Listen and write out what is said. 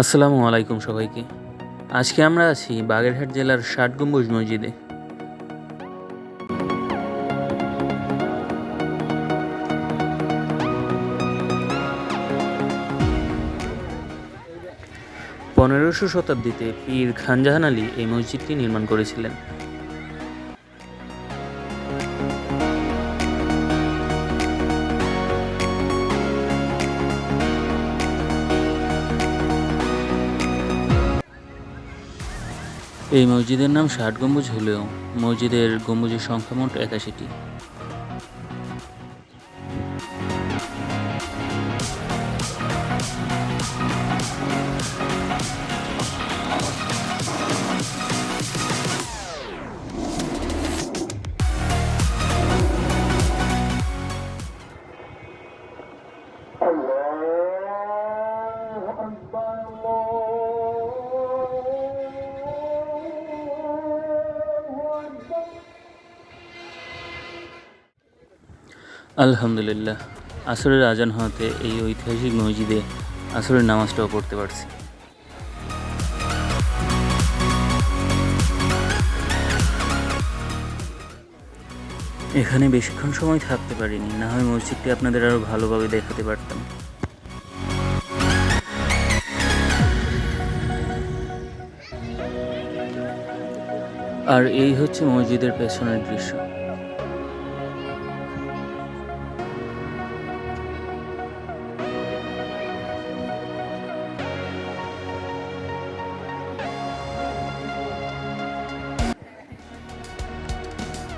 আসসালামু আলাইকুম সবাইকে। আজকে আমরা আছি বাগেরহাট জেলার ষাট গম্বুজ মসজিদে। পনেরোশো শতাব্দীতে পীর খানজাহান আলী এই মসজিদটি নির্মাণ করেছিলেন। এই মসজিদের নাম ষাট গম্বুজ হলেও মসজিদের গম্বুজের সংখ্যা মোট একাশিটি। আলহামদুলিল্লাহ। আসরের আজান হওয়াতে এই ঐতিহাসিক মসজিদে আসরের নামাজটাও পড়তে পারছি। এখানে বেশিক্ষণ সময় থাকতে পারিনি, না হয় মসজিদটি আপনাদের আরও ভালোভাবে দেখাতে পারতাম। আর এই হচ্ছে মসজিদের পেছনের দৃশ্য।